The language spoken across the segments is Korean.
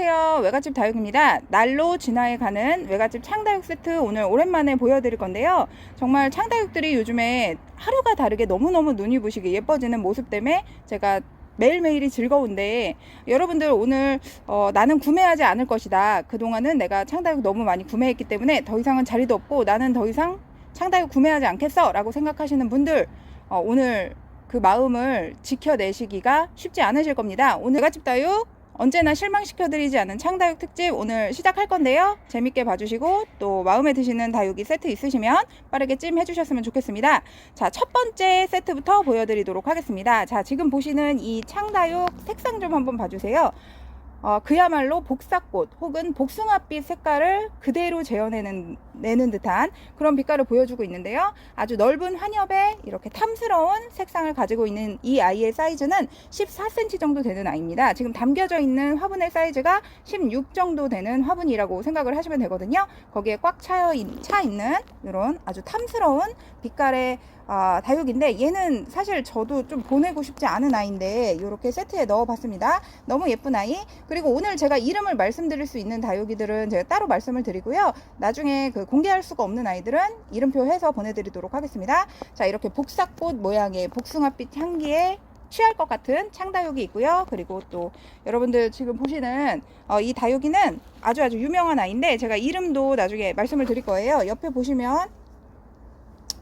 안녕하세요. 외갓집 다육입니다. 날로 진화해 가는 외갓집 창다육 세트 오늘 오랜만에 보여드릴 건데요. 정말 창다육들이 요즘에 하루가 다르게 너무너무 눈이 부시게 예뻐지는 모습 때문에 제가 매일매일이 즐거운데 여러분들 오늘 어, 나는 구매하지 않을 것이다. 그동안은 내가 창다육 너무 많이 구매했기 때문에 더 이상은 자리도 없고 나는 더 이상 창다육 구매하지 않겠어 라고 생각하시는 분들 어, 오늘 그 마음을 지켜내시기가 쉽지 않으실 겁니다. 오늘 외갓집 다육 언제나 실망시켜드리지 않은 창다육 특집 오늘 시작할 건데요. 재밌게 봐주시고 또 마음에 드시는 다육이 세트 있으시면 빠르게 찜 해주셨으면 좋겠습니다. 자, 첫 번째 세트부터 보여드리도록 하겠습니다. 자, 지금 보시는 이 창다육 색상 좀 한번 봐주세요. 어, 그야말로 복사꽃 혹은 복숭아빛 색깔을 그대로 재현해내는 내는 듯한 그런 빛깔을 보여주고 있는데요. 아주 넓은 환엽에 이렇게 탐스러운 색상을 가지고 있는 이 아이의 사이즈는 14cm 정도 되는 아이입니다. 지금 담겨져 있는 화분의 사이즈가 16 정도 되는 화분이라고 생각을 하시면 되거든요. 거기에 꽉 차여 있, 차 있는 이런 아주 탐스러운 빛깔의 아, 다육인데 얘는 사실 저도 좀 보내고 싶지 않은 아이인데 이렇게 세트에 넣어봤습니다. 너무 예쁜 아이. 그리고 오늘 제가 이름을 말씀드릴 수 있는 다육이들은 제가 따로 말씀을 드리고요. 나중에 그 공개할 수가 없는 아이들은 이름표 해서 보내드리도록 하겠습니다. 자 이렇게 복사꽃 모양의 복숭아빛 향기에 취할 것 같은 창다육이 있고요. 그리고 또 여러분들 지금 보시는 어, 이 다육이는 아주 아주 유명한 아이인데 제가 이름도 나중에 말씀을 드릴 거예요. 옆에 보시면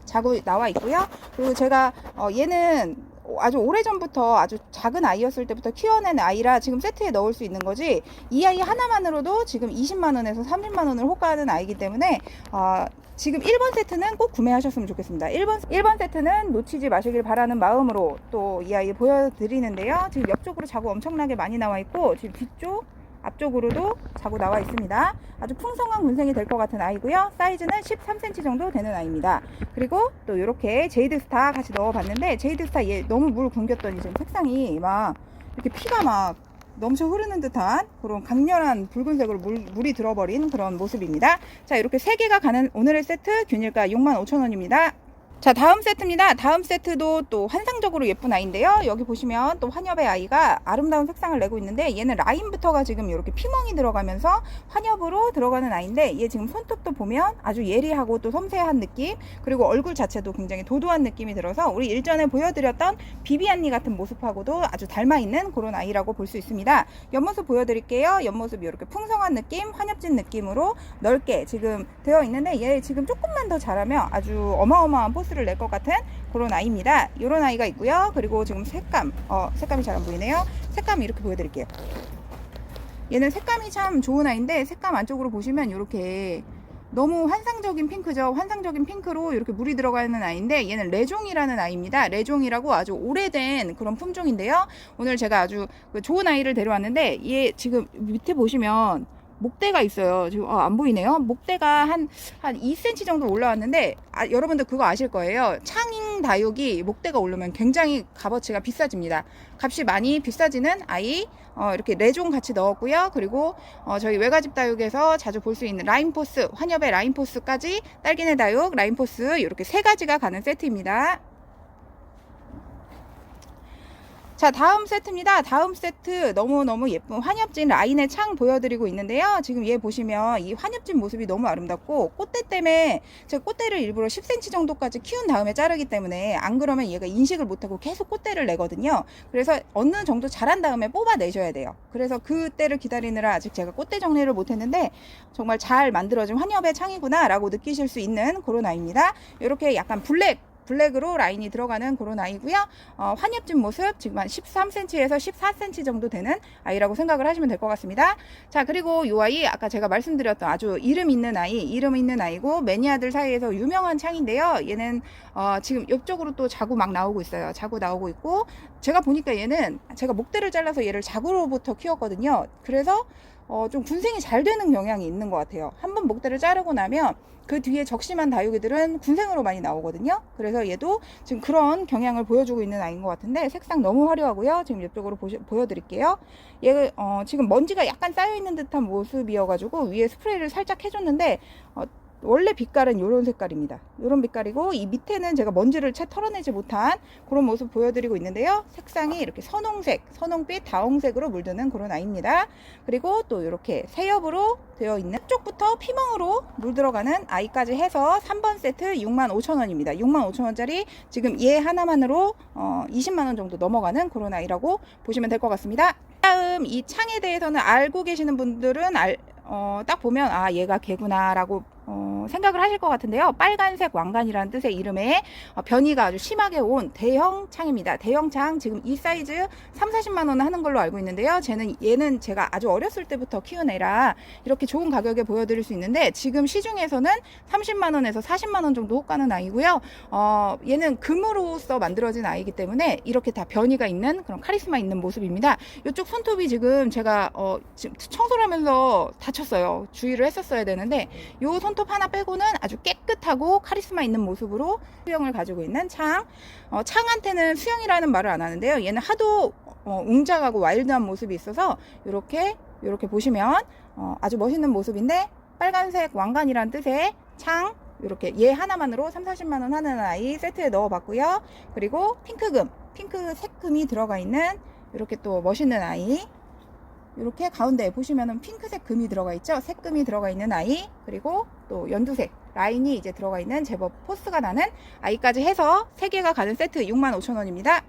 자고 나와 있고요. 그리고 제가 어, 얘는 아주 오래전부터 아주 작은 아이였을 때부터 키워낸 아이라 지금 세트에 넣을 수 있는 거지 이 아이 하나만으로도 지금 20만원에서 30만원을 호가하는 아이기 때문에 어, 지금 1번 세트는 꼭 구매하셨으면 좋겠습니다. 1번, 1번 세트는 놓치지 마시길 바라는 마음으로 또 이 아이 보여드리는데요. 지금 옆쪽으로 자구 엄청나게 많이 나와 있고 지금 뒤쪽 앞쪽으로도 자고 나와 있습니다. 아주 풍성한 군생이 될 것 같은 아이고요. 사이즈는 13cm 정도 되는 아이입니다. 그리고 또 이렇게 제이드스타 같이 넣어봤는데 제이드스타 얘 너무 물 굶겼더니 지금 색상이 막 이렇게 피가 막 넘쳐 흐르는 듯한 그런 강렬한 붉은색으로 물, 물이 들어버린 그런 모습입니다. 자 이렇게 세 개가 가는 오늘의 세트 균일가 65,000원입니다. 자 다음 세트입니다. 다음 세트도 또 환상적으로 예쁜 아이인데요. 여기 보시면 또 환엽의 아이가 아름다운 색상을 내고 있는데 얘는 라인부터가 지금 이렇게 피멍이 들어가면서 환엽으로 들어가는 아이인데 얘 지금 손톱도 보면 아주 예리하고 또 섬세한 느낌 그리고 얼굴 자체도 굉장히 도도한 느낌이 들어서 우리 일전에 보여드렸던 비비안니 같은 모습하고도 아주 닮아있는 그런 아이라고 볼 수 있습니다. 옆모습 보여드릴게요. 옆모습이 이렇게 풍성한 느낌 환엽진 느낌으로 넓게 지금 되어 있는데 얘 지금 조금만 더 자라면 아주 어마어마한 포스 를낼것 같은 그런 아이입니다. 이런 아이가 있고요. 그리고 지금 색감, 어, 색감이 잘 안 보이네요. 색감 이렇게 보여드릴게요. 얘는 색감이 참 좋은 아이인데 색감 안쪽으로 보시면 이렇게 너무 환상적인 핑크죠. 환상적인 핑크로 이렇게 물이 들어가 있는 아이인데 얘는 레종이라는 아이입니다. 레종이라고 아주 오래된 그런 품종인데요. 오늘 제가 아주 그 좋은 아이를 데려왔는데 얘 지금 밑에 보시면 목대가 있어요. 지금 어, 안 보이네요. 목대가 한, 한 2cm 정도 올라왔는데, 아, 여러분들 그거 아실 거예요. 창잉 다육이 목대가 오르면 굉장히 값어치가 비싸집니다. 값이 많이 비싸지는 아이, 어, 이렇게 레종 같이 넣었고요. 그리고, 어, 저희 외가집 다육에서 자주 볼 수 있는 라인포스, 환엽의 라인포스까지 딸기네 다육, 라인포스, 이렇게 세 가지가 가는 세트입니다. 자 다음 세트입니다. 다음 세트 너무너무 예쁜 환엽진 라인의 창 보여드리고 있는데요. 지금 얘 보시면 이 환엽진 모습이 너무 아름답고 꽃대 때문에 제가 꽃대를 일부러 10cm 정도까지 키운 다음에 자르기 때문에 안 그러면 얘가 인식을 못하고 계속 꽃대를 내거든요. 그래서 어느 정도 자란 다음에 뽑아내셔야 돼요. 그래서 그때를 기다리느라 아직 제가 꽃대 정리를 못했는데 정말 잘 만들어진 환엽의 창이구나 라고 느끼실 수 있는 아이입니다. 이렇게 약간 블랙 블랙으로 라인이 들어가는 그런 아이고요. 어, 환엽진 모습 지금 한 13cm에서 14cm 정도 되는 아이라고 생각을 하시면 될 것 같습니다. 자 그리고 이 아이 아까 제가 말씀드렸던 아주 이름 있는 아이, 이름 있는 아이고 매니아들 사이에서 유명한 창인데요. 얘는 어, 지금 옆쪽으로 또 자구 막 나오고 있어요. 자구 나오고 있고 제가 보니까 얘는 제가 목대를 잘라서 얘를 자구로부터 키웠거든요. 그래서 어, 좀 군생이 잘 되는 경향이 있는 것 같아요. 한 번 목대를 자르고 나면 그 뒤에 적심한 다육이들은 군생으로 많이 나오거든요. 그래서 얘도 지금 그런 경향을 보여주고 있는 아이인 것 같은데 색상 너무 화려하고요. 지금 이쪽으로 보시, 보여드릴게요. 얘 어, 지금 먼지가 약간 쌓여 있는 듯한 모습이어가지고 위에 스프레이를 살짝 해줬는데 어, 원래 빛깔은 이런 색깔입니다. 이런 빛깔이고 이 밑에는 제가 먼지를 채 털어내지 못한 그런 모습 보여드리고 있는데요. 색상이 이렇게 선홍색, 선홍빛, 다홍색으로 물드는 그런 아이입니다. 그리고 또 이렇게 새엽으로 되어 있는 쪽부터 피멍으로 물들어가는 아이까지 해서 3번 세트 65,000원입니다. 65,000원짜리 지금 얘 하나만으로 어, 20만원 정도 넘어가는 그런 아이라고 보시면 될 것 같습니다. 다음 이 창에 대해서는 알고 계시는 분들은 알, 어, 딱 보면 아 얘가 개구나라고 어, 생각을 하실 것 같은데요. 빨간색 왕관이라는 뜻의 이름에 어, 변이가 아주 심하게 온 대형 창입니다. 대형 창 지금 이 사이즈 3, 40만 원 하는 걸로 알고 있는데요. 쟤는 얘는 제가 아주 어렸을 때부터 키운 애라 이렇게 좋은 가격에 보여드릴 수 있는데 지금 시중에서는 30만 원에서 40만 원 정도 호가는 아이고요. 어, 얘는 금으로써 만들어진 아이기 때문에 이렇게 다 변이가 있는 그런 카리스마 있는 모습입니다. 이쪽 손톱이 지금 제가 어, 지금 청소를 하면서 다쳤어요. 주의를 했었어야 되는데 요 손톱 하나 빼고는 아주 깨끗하고 카리스마 있는 모습으로 수영을 가지고 있는 창. 어, 창한테는 수영이라는 말을 안 하는데요. 얘는 하도 어, 웅장하고 와일드한 모습이 있어서 이렇게 이렇게 보시면 어, 아주 멋있는 모습인데 빨간색 왕관이란 뜻의 창 이렇게 얘 하나만으로 3, 40만 원 하는 아이 세트에 넣어봤고요. 그리고 핑크금, 핑크 색 금이 들어가 있는 이렇게 또 멋있는 아이 이렇게 가운데 보시면은 핑크색 금이 들어가 있죠. 색금이 들어가 있는 아이 그리고 또 연두색 라인이 이제 들어가 있는 제법 포스가 나는 아이까지 해서 3개가 가는 세트 65,000원입니다.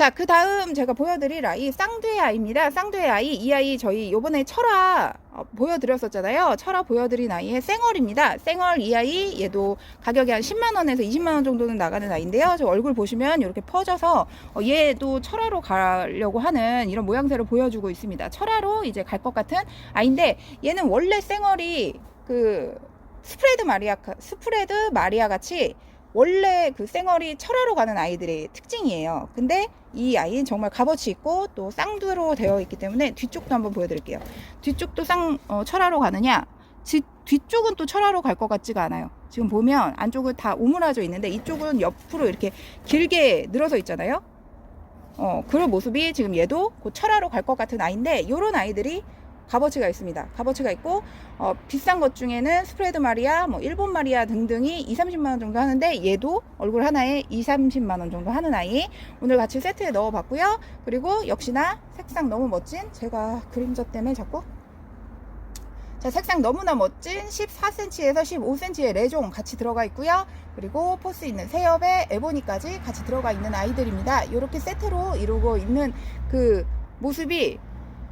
자, 그 다음 제가 보여드릴 아이 쌍두의 아이입니다. 쌍두의 아이, 이 아이 저희 요번에 철화 어, 보여드렸었잖아요. 철화 보여드린 아이의 쌩얼입니다. 쌩얼 이 아이 얘도 가격이 한 10만 원에서 20만 원 정도는 나가는 아이인데요. 저 얼굴 보시면 이렇게 퍼져서 어, 얘도 철화로 가려고 하는 이런 모양새를 보여주고 있습니다. 철화로 이제 갈 것 같은 아이인데 얘는 원래 쌩얼이 그 스프레드 마리아, 스프레드 마리아 같이 원래 그 쌩얼이 철화로 가는 아이들의 특징이에요. 근데 이 아이는 정말 값어치 있고 또 쌍두로 되어 있기 때문에 뒤쪽도 한번 보여드릴게요. 뒤쪽도 쌍 어, 철화로 가느냐? 지, 뒤쪽은 또 철화로 갈 것 같지가 않아요. 지금 보면 안쪽은 다 오므라져 있는데 이쪽은 옆으로 이렇게 길게 늘어서 있잖아요. 어, 그런 모습이 지금 얘도 곧 철화로 갈 것 같은 아이인데 이런 아이들이 값어치가 있습니다. 값어치가 있고 어, 비싼 것 중에는 스프레드 마리아, 뭐 일본 마리아 등등이 2, 30만 원 정도 하는데 얘도 얼굴 하나에 2, 30만 원 정도 하는 아이 오늘 같이 세트에 넣어봤고요. 그리고 역시나 색상 너무 멋진 제가 그림자 때문에 자꾸 자 색상 너무나 멋진 14cm에서 15cm의 레종 같이 들어가 있고요. 그리고 포스 있는 새엽에 에보니까지 같이 들어가 있는 아이들입니다. 이렇게 세트로 이루고 있는 그 모습이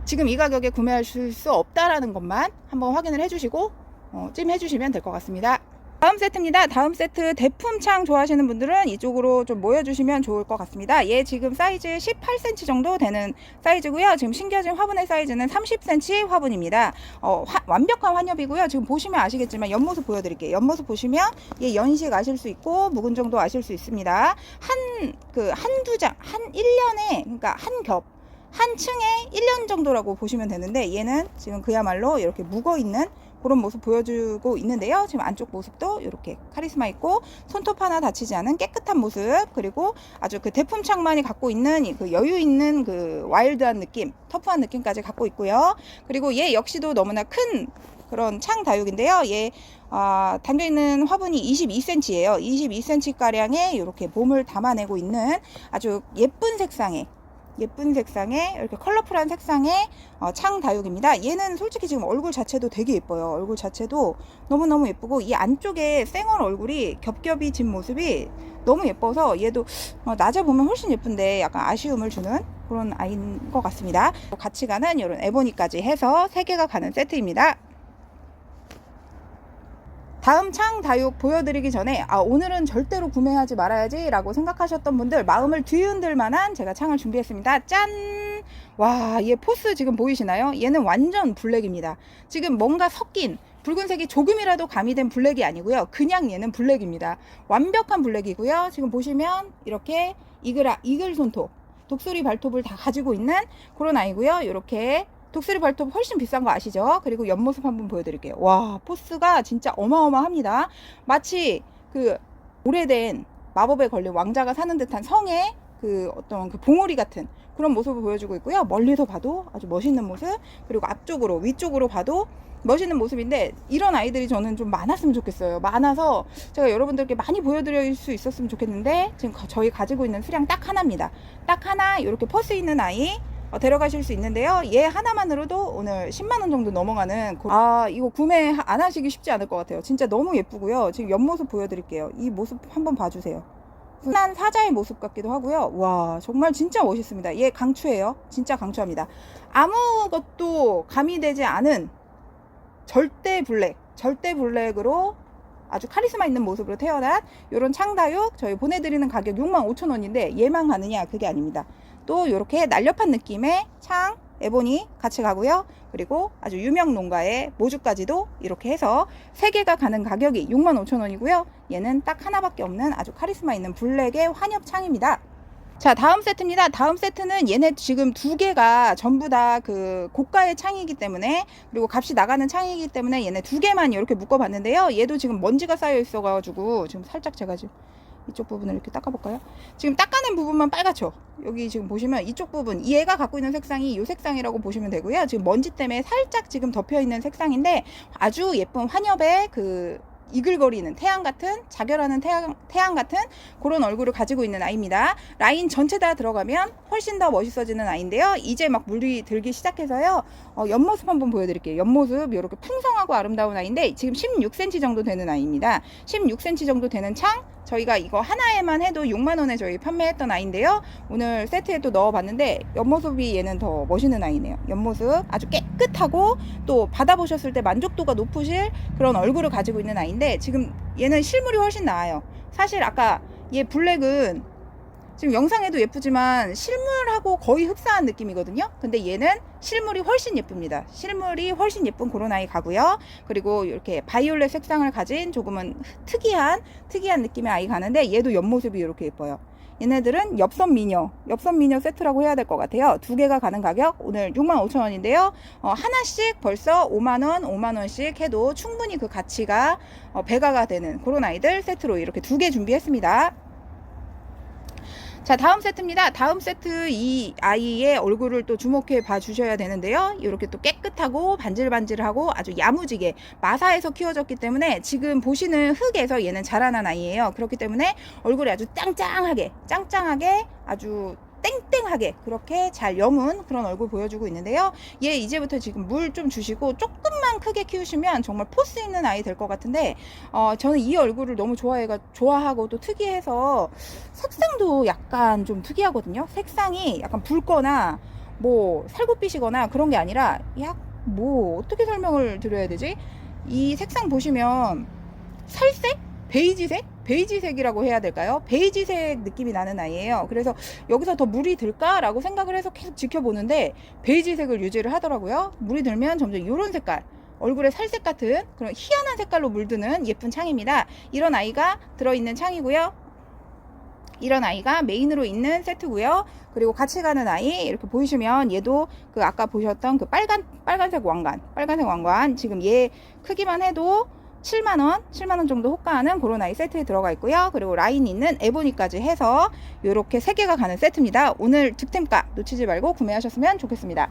지금 이 가격에 구매하실 수 없다라는 것만 한번 확인을 해주시고 어, 찜 해주시면 될 것 같습니다. 다음 세트입니다. 다음 세트 대품창 좋아하시는 분들은 이쪽으로 좀 모여주시면 좋을 것 같습니다. 얘 지금 사이즈 18cm 정도 되는 사이즈고요. 지금 신겨진 화분의 사이즈는 30cm 화분입니다. 어, 화- 완벽한 환엽이고요. 지금 보시면 아시겠지만 옆모습 보여드릴게요. 옆모습 보시면 얘 연식 아실 수 있고 묵은 정도 아실 수 있습니다. 한 그 한두 장, 한 1년에 그러니까 한 겹. 한 층에 1년 정도라고 보시면 되는데 얘는 지금 그야말로 이렇게 묵어 있는 그런 모습 보여주고 있는데요. 지금 안쪽 모습도 이렇게 카리스마 있고 손톱 하나 다치지 않은 깨끗한 모습 그리고 아주 그 대품 창만이 갖고 있는 이그 여유 있는 그 와일드한 느낌, 터프한 느낌까지 갖고 있고요. 그리고 얘 역시도 너무나 큰 그런 창 다육인데요. 얘 아, 담겨 있는 화분이 22cm예요. 22cm 가량의 이렇게 몸을 담아내고 있는 아주 예쁜 색상의 예쁜 색상의 이렇게 컬러풀한 색상의 어, 창 다육입니다. 얘는 솔직히 지금 얼굴 자체도 되게 예뻐요. 얼굴 자체도 너무너무 예쁘고 이 안쪽에 쌩얼 얼굴이 겹겹이 진 모습이 너무 예뻐서 얘도 어, 낮에 보면 훨씬 예쁜데 약간 아쉬움을 주는 그런 아이인 것 같습니다. 같이 가는 이런 에보니까지 해서 3개가 가는 세트입니다. 다음 창 다육 보여드리기 전에 아 오늘은 절대로 구매하지 말아야지 라고 생각하셨던 분들 마음을 뒤흔들 만한 제가 창을 준비했습니다. 짠! 와 얘 포스 지금 보이시나요? 얘는 완전 블랙입니다. 지금 뭔가 섞인 붉은색이 조금이라도 가미된 블랙이 아니고요. 그냥 얘는 블랙입니다. 완벽한 블랙이고요. 지금 보시면 이렇게 이글아, 이글 손톱 독수리 발톱을 다 가지고 있는 그런 아이고요. 이렇게 독수리 발톱 훨씬 비싼 거 아시죠? 그리고 옆모습 한번 보여드릴게요. 와, 포스가 진짜 어마어마합니다. 마치 그 오래된 마법에 걸린 왕자가 사는 듯한 성에 그 어떤 그 봉우리 같은 그런 모습을 보여주고 있고요. 멀리서 봐도 아주 멋있는 모습 그리고 앞쪽으로 위쪽으로 봐도 멋있는 모습인데 이런 아이들이 저는 좀 많았으면 좋겠어요. 많아서 제가 여러분들께 많이 보여드릴 수 있었으면 좋겠는데 지금 가- 저희 가지고 있는 수량 딱 하나입니다. 딱 하나 이렇게 퍼스 있는 아이 어, 데려가실 수 있는데요. 얘 하나만으로도 오늘 10만 원 정도 넘어가는 고- 아 이거 구매 하- 안 하시기 쉽지 않을 것 같아요. 진짜 너무 예쁘고요. 지금 옆모습 보여드릴게요. 이 모습 한번 봐주세요. 흔한 사자의 모습 같기도 하고요. 와 정말 진짜 멋있습니다. 얘 강추예요. 진짜 강추합니다. 아무것도 가미되지 않은 절대 블랙, 절대 블랙으로 아주 카리스마 있는 모습으로 태어난 이런 창다육 저희 보내드리는 가격 65,000원인데 얘만 가느냐 그게 아닙니다. 또 이렇게 날렵한 느낌의 창, 에보니 같이 가고요. 그리고 아주 유명 농가의 모주까지도 이렇게 해서 세 개가 가는 가격이 65,000원이고요. 얘는 딱 하나밖에 없는 아주 카리스마 있는 블랙의 환엽 창입니다. 자, 다음 세트입니다. 다음 세트는 얘네 지금 두 개가 전부 다 그 고가의 창이기 때문에 그리고 값이 나가는 창이기 때문에 얘네 두 개만 이렇게 묶어봤는데요. 얘도 지금 먼지가 쌓여 있어가지고 지금 살짝 제가 지금 이쪽 부분을 이렇게 닦아볼까요? 지금 닦아낸 부분만 빨갛죠? 여기 지금 보시면 이쪽 부분 얘가 갖고 있는 색상이 이 색상이라고 보시면 되고요. 지금 먼지 때문에 살짝 지금 덮여 있는 색상인데 아주 예쁜 환엽의 그 이글거리는 태양 같은 자결하는 태양, 태양 같은 그런 얼굴을 가지고 있는 아이입니다. 라인 전체 다 들어가면 훨씬 더 멋있어지는 아이인데요. 이제 막 물이 들기 시작해서요. 어, 옆모습 한번 보여드릴게요. 옆모습 이렇게 풍성하고 아름다운 아이인데 지금 16cm 정도 되는 아이입니다. 16cm 정도 되는 창 저희가 이거 하나에만 해도 6만 원에 저희 판매했던 아이인데요. 오늘 세트에 또 넣어봤는데 옆모습이 얘는 더 멋있는 아이네요. 옆모습 아주 깨끗하고 또 받아보셨을 때 만족도가 높으실 그런 얼굴을 가지고 있는 아이인데 지금 얘는 실물이 훨씬 나아요. 사실 아까 얘 블랙은 지금 영상에도 예쁘지만 실물하고 거의 흡사한 느낌이거든요. 근데 얘는 실물이 훨씬 예쁩니다. 실물이 훨씬 예쁜 그런 아이 가고요. 그리고 이렇게 바이올렛 색상을 가진 조금은 특이한 특이한 느낌의 아이 가는데 얘도 옆모습이 이렇게 예뻐요. 얘네들은 엽선 미녀, 엽선 미녀 세트라고 해야 될 것 같아요. 두 개가 가는 가격 오늘 65,000원인데요. 어, 하나씩 벌써 5만 원, 5만 원씩 해도 충분히 그 가치가 어, 배가가 되는 그런 아이들 세트로 이렇게 두 개 준비했습니다. 자 다음 세트입니다. 다음 세트 이 아이의 얼굴을 또 주목해 봐 주셔야 되는데요. 이렇게 또 깨끗하고 반질반질하고 아주 야무지게 마사에서 키워졌기 때문에 지금 보시는 흙에서 얘는 자라난 아이예요. 그렇기 때문에 얼굴이 아주 짱짱하게 짱짱하게 아주 땡땡하게 그렇게 잘 여문 그런 얼굴 보여주고 있는데요. 얘 이제부터 지금 물 좀 주시고 조금만 크게 키우시면 정말 포스 있는 아이 될 것 같은데 어, 저는 이 얼굴을 너무 좋아해가 좋아하고 또 특이해서 색상도 약간 좀 특이하거든요. 색상이 약간 붉거나 뭐 살구빛이거나 그런 게 아니라 약 뭐 어떻게 설명을 드려야 되지? 이 색상 보시면 살색? 베이지색? 베이지색이라고 해야 될까요? 베이지색 느낌이 나는 아이예요. 그래서 여기서 더 물이 들까라고 생각을 해서 계속 지켜보는데 베이지색을 유지를 하더라고요. 물이 들면 점점 이런 색깔 얼굴에 살색 같은 그런 희한한 색깔로 물드는 예쁜 창입니다. 이런 아이가 들어있는 창이고요. 이런 아이가 메인으로 있는 세트고요. 그리고 같이 가는 아이 이렇게 보이시면 얘도 그 아까 보셨던 그 빨간 빨간색 왕관, 빨간색 왕관 지금 얘 크기만 해도 7만 원, 7만 원 정도 호가하는 그런 아이 세트에 들어가 있고요. 그리고 라인 있는 에보니까지 해서 이렇게 세 개가 가는 세트입니다. 오늘 득템가 놓치지 말고 구매하셨으면 좋겠습니다.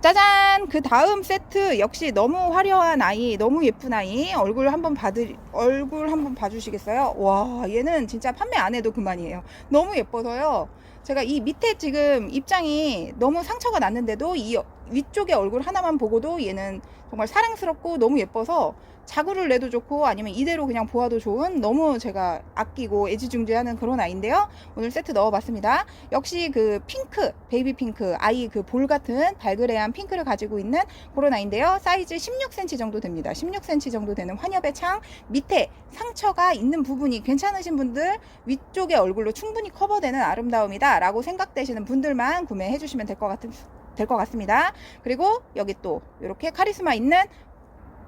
짜잔! 그 다음 세트 역시 너무 화려한 아이, 너무 예쁜 아이 얼굴 한번 봐드 얼굴 한번 봐주시겠어요? 와, 얘는 진짜 판매 안 해도 그만이에요. 너무 예뻐서요. 제가 이 밑에 지금 입장이 너무 상처가 났는데도 이 위쪽에 얼굴 하나만 보고도 얘는 정말 사랑스럽고 너무 예뻐서 자구를 내도 좋고 아니면 이대로 그냥 보아도 좋은 너무 제가 아끼고 애지중지하는 그런 아이인데요. 오늘 세트 넣어봤습니다. 역시 그 핑크, 베이비 핑크, 아이 그 볼 같은 발그레한 핑크를 가지고 있는 그런 아이인데요. 사이즈 16cm 정도 됩니다. 16cm 정도 되는 환엽의 창 밑에 상처가 있는 부분이 괜찮으신 분들 위쪽의 얼굴로 충분히 커버되는 아름다움이다 라고 생각되시는 분들만 구매해 주시면 될 것 같은 될 것 같습니다. 그리고 여기 또 이렇게 카리스마 있는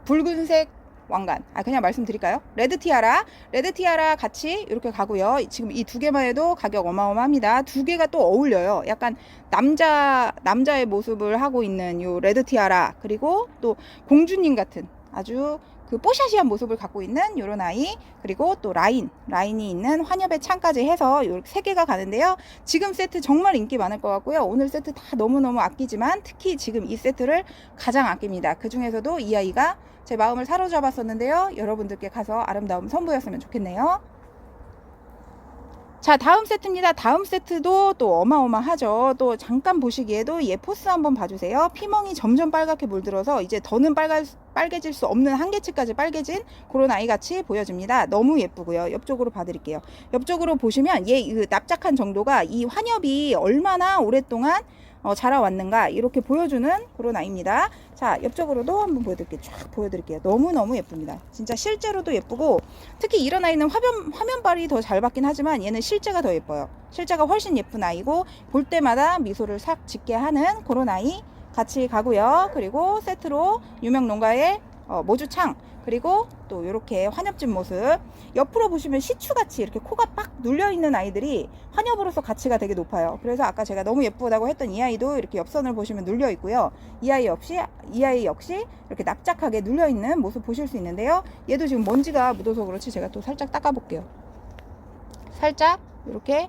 붉은색 왕관. 아 그냥 말씀드릴까요? 레드 티아라, 레드 티아라 같이 이렇게 가고요. 지금 이 두 개만 해도 가격 어마어마합니다. 두 개가 또 어울려요. 약간 남자 남자의 모습을 하고 있는 요 레드 티아라 그리고 또 공주님 같은 아주 그 뽀샤시한 모습을 갖고 있는 이런 아이 그리고 또 라인 라인이 있는 환엽의 창까지 해서 요 세 개가 가는데요. 지금 세트 정말 인기 많을 것 같고요. 오늘 세트 다 너무너무 아끼지만 특히 지금 이 세트를 가장 아낍니다. 그 중에서도 이 아이가 제 마음을 사로잡았었는데요. 여러분들께 가서 아름다움 선보였으면 좋겠네요 자 다음 세트입니다. 다음 세트도 또 어마어마하죠. 또 잠깐 보시기에도 얘 포스 한번 봐주세요. 피멍이 점점 빨갛게 물들어서 이제 더는 빨갈, 빨개질 수 없는 한계치까지 빨개진 그런 아이 같이 보여집니다. 너무 예쁘고요. 옆쪽으로 봐드릴게요. 옆쪽으로 보시면 얘 그 납작한 정도가 이 환엽이 얼마나 오랫동안 어, 자라왔는가 이렇게 보여주는 그런 아이입니다. 자 옆쪽으로도 한번 보여드릴게요. 쫙 보여드릴게요. 너무너무 예쁩니다. 진짜 실제로도 예쁘고 특히 이런 아이는 화면, 화면발이 더 잘 받긴 하지만 얘는 실제가 더 예뻐요. 실제가 훨씬 예쁜 아이고 볼 때마다 미소를 싹 짓게 하는 그런 아이 같이 가고요. 그리고 세트로 유명 농가의 어, 모주창 그리고 또 이렇게 환엽진 모습. 옆으로 보시면 시추같이 이렇게 코가 빡 눌려있는 아이들이 환엽으로서 가치가 되게 높아요. 그래서 아까 제가 너무 예쁘다고 했던 이 아이도 이렇게 옆선을 보시면 눌려 있고요. 이 아이 역시 이 아이 역시 이렇게 납작하게 눌려 있는 모습 보실 수 있는데요. 얘도 지금 먼지가 묻어서 그렇지 제가 또 살짝 닦아 볼게요. 살짝 이렇게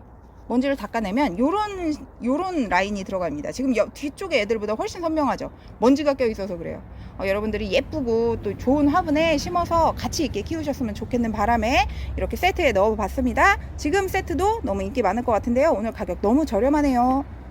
먼지를 닦아내면 요런 요런 라인이 들어갑니다. 지금 옆 뒤쪽에 애들보다 훨씬 선명하죠. 먼지가 껴 있어서 그래요. 어, 여러분들이 예쁘고 또 좋은 화분에 심어서 같이 있게 키우셨으면 좋겠는 바람에 이렇게 세트에 넣어봤습니다. 지금 세트도 너무 인기 많을 것 같은데요. 오늘 가격 너무 저렴하네요.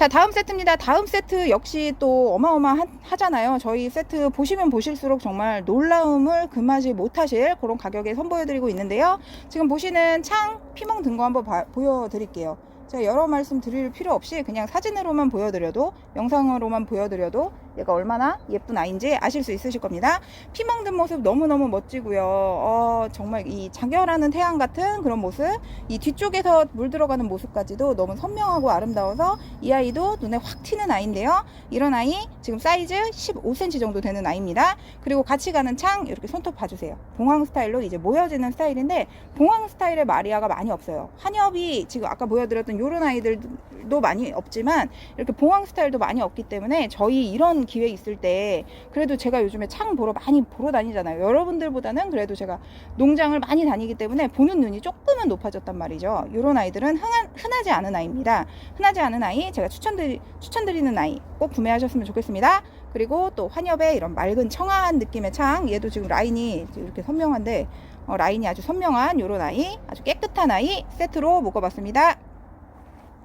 자 다음 세트입니다. 다음 세트 역시 또 어마어마하잖아요. 저희 세트 보시면 보실수록 정말 놀라움을 금하지 못하실 그런 가격에 선보여 드리고 있는데요. 지금 보시는 창 피멍 든 거 한번 봐- 보여드릴게요. 제가 여러 말씀 드릴 필요 없이 그냥 사진으로만 보여드려도 영상으로만 보여드려도 얘가 얼마나 예쁜 아이인지 아실 수 있으실 겁니다 피멍 든 모습 너무너무 멋지고요 어, 정말 이 자결하는 태양 같은 그런 모습 이 뒤쪽에서 물 들어가는 모습까지도 너무 선명하고 아름다워서 이 아이도 눈에 확 튀는 아이인데요. 이런 아이 지금 사이즈 15cm 정도 되는 아이입니다. 그리고 같이 가는 창 이렇게 손톱 봐주세요. 봉황 스타일로 이제 모여지는 스타일인데 봉황 스타일의 마리아가 많이 없어요. 한엽이 지금 아까 보여드렸던 이런 아이들도 많이 없지만 이렇게 봉황 스타일도 많이 없기 때문에 저희 이런 기회 있을 때 그래도 제가 요즘에 창 보러 많이 보러 다니잖아요. 여러분들보다는 그래도 제가 농장을 많이 다니기 때문에 보는 눈이 조금은 높아졌단 말이죠. 이런 아이들은 흔한, 흔하지 않은 아이입니다. 흔하지 않은 아이 제가 추천드리, 추천드리는 아이 꼭 구매하셨으면 좋겠습니다. 그리고 또 환엽의 이런 맑은 청아한 느낌의 창 얘도 지금 라인이 이렇게 선명한데 어, 라인이 아주 선명한 이런 아이 아주 깨끗한 아이 세트로 묶어봤습니다.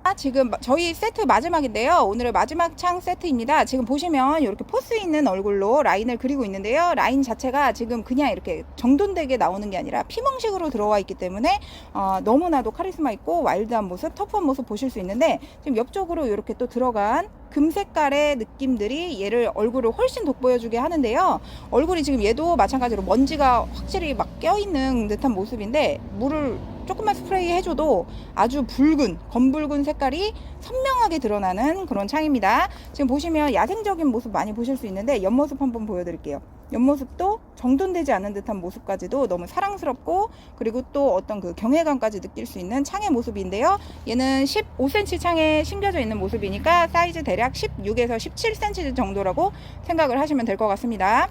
아, 지금 마- 저희 세트 마지막인데요. 오늘의 마지막 창 세트입니다. 지금 보시면 이렇게 포스 있는 얼굴로 라인을 그리고 있는데요. 라인 자체가 지금 그냥 이렇게 정돈되게 나오는 게 아니라 피멍식으로 들어와 있기 때문에 어, 너무나도 카리스마 있고 와일드한 모습, 터프한 모습 보실 수 있는데 지금 옆쪽으로 이렇게 또 들어간 금 색깔의 느낌들이 얘를 얼굴을 훨씬 돋보여주게 하는데요. 얼굴이 지금 얘도 마찬가지로 먼지가 확실히 막 껴있는 듯한 모습인데 물을 조금만 스프레이 해줘도 아주 붉은 검붉은 색깔이 선명하게 드러나는 그런 창입니다. 지금 보시면 야생적인 모습 많이 보실 수 있는데 옆모습 한번 보여드릴게요. 옆모습도 정돈되지 않은 듯한 모습까지도 너무 사랑스럽고 그리고 또 어떤 그 경외감까지 느낄 수 있는 창의 모습인데요. 얘는 15cm 창에 심겨져 있는 모습이니까 사이즈 대략 16에서 17cm 정도라고 생각을 하시면 될 것 같습니다.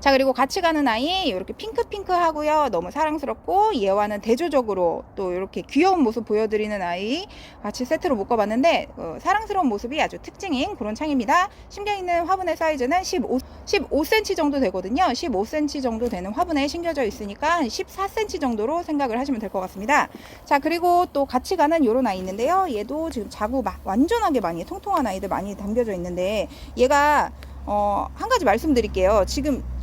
자 그리고 같이 가는 아이 이렇게 핑크핑크하고요. 너무 사랑스럽고 얘와는 대조적으로 또 이렇게 귀여운 모습 보여드리는 아이 같이 세트로 묶어봤는데 어, 사랑스러운 모습이 아주 특징인 그런 창입니다. 심겨 있는 화분의 사이즈는 15, 15cm 정도 되거든요. 15cm 정도 되는 화분에 심겨져 있으니까 한 14cm 정도로 생각을 하시면 될 것 같습니다. 자 그리고 또 같이 가는 요런 아이 있는데요. 얘도 지금 자구 마- 완전하게 많이 통통한 아이들 많이 담겨져 있는데 얘가 어, 한 가지 말씀드릴게요. 지금 어,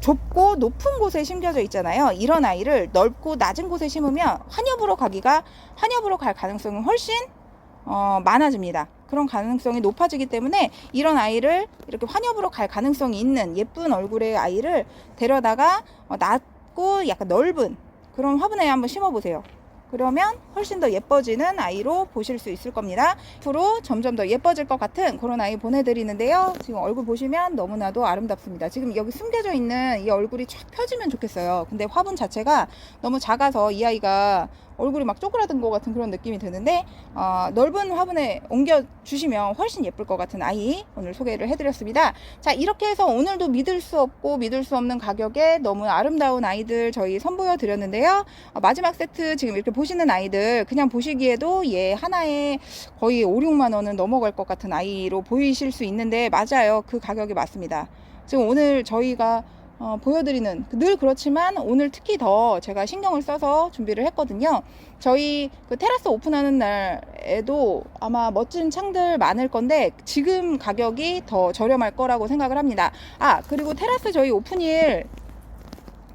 좁고 높은 곳에 심겨져 있잖아요. 이런 아이를 넓고 낮은 곳에 심으면 환엽으로 가기가 환엽으로 갈 가능성은 훨씬 어, 많아집니다. 그런 가능성이 높아지기 때문에 이런 아이를 이렇게 환엽으로 갈 가능성이 있는 예쁜 얼굴의 아이를 데려다가 어, 낮고 약간 넓은 그런 화분에 한번 심어보세요. 그러면 훨씬 더 예뻐지는 아이로 보실 수 있을 겁니다. 앞으로 점점 더 예뻐질 것 같은 그런 아이 보내드리는데요. 지금 얼굴 보시면 너무나도 아름답습니다. 지금 여기 숨겨져 있는 이 얼굴이 쫙 펴지면 좋겠어요. 근데 화분 자체가 너무 작아서 이 아이가 얼굴이 막 쪼그라든 것 같은 그런 느낌이 드는데 어, 넓은 화분에 옮겨 주시면 훨씬 예쁠 것 같은 아이 오늘 소개를 해드렸습니다. 자 이렇게 해서 오늘도 믿을 수 없고 믿을 수 없는 가격에 너무 아름다운 아이들 저희 선보여 드렸는데요. 어, 마지막 세트 지금 이렇게 보시는 아이들 그냥 보시기에도 얘 하나에 거의 5, 6만 원은 넘어갈 것 같은 아이로 보이실 수 있는데 맞아요. 그 가격이 맞습니다. 지금 오늘 저희가 어, 보여드리는 늘 그렇지만 오늘 특히 더 제가 신경을 써서 준비를 했거든요. 저희 그 테라스 오픈하는 날에도 아마 멋진 창들 많을 건데 지금 가격이 더 저렴할 거라고 생각을 합니다. 아 그리고 테라스 저희 오픈일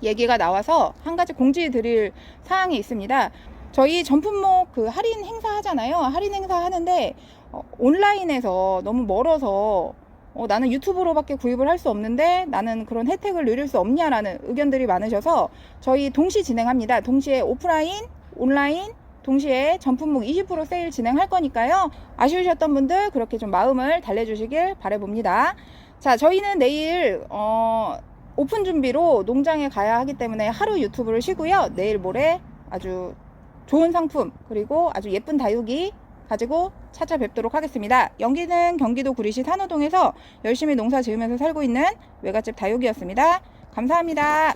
얘기가 나와서 한 가지 공지 드릴 사항이 있습니다. 저희 전품목 그 할인 행사 하잖아요. 할인 행사 하는데 어, 온라인에서 너무 멀어서 어, 나는 유튜브로밖에 구입을 할 수 없는데 나는 그런 혜택을 누릴 수 없냐라는 의견들이 많으셔서 저희 동시 진행합니다. 동시에 오프라인, 온라인, 동시에 전품목 20% 세일 진행할 거니까요. 아쉬우셨던 분들 그렇게 좀 마음을 달래주시길 바라봅니다. 자, 저희는 내일 어, 오픈 준비로 농장에 가야 하기 때문에 하루 유튜브를 쉬고요. 내일 모레 아주 좋은 상품 그리고 아주 예쁜 다육이 가지고 찾아뵙도록 하겠습니다. 연기는 경기도 구리시 산호동에서 열심히 농사 지으면서 살고 있는 외갓집 다육이었습니다. 감사합니다.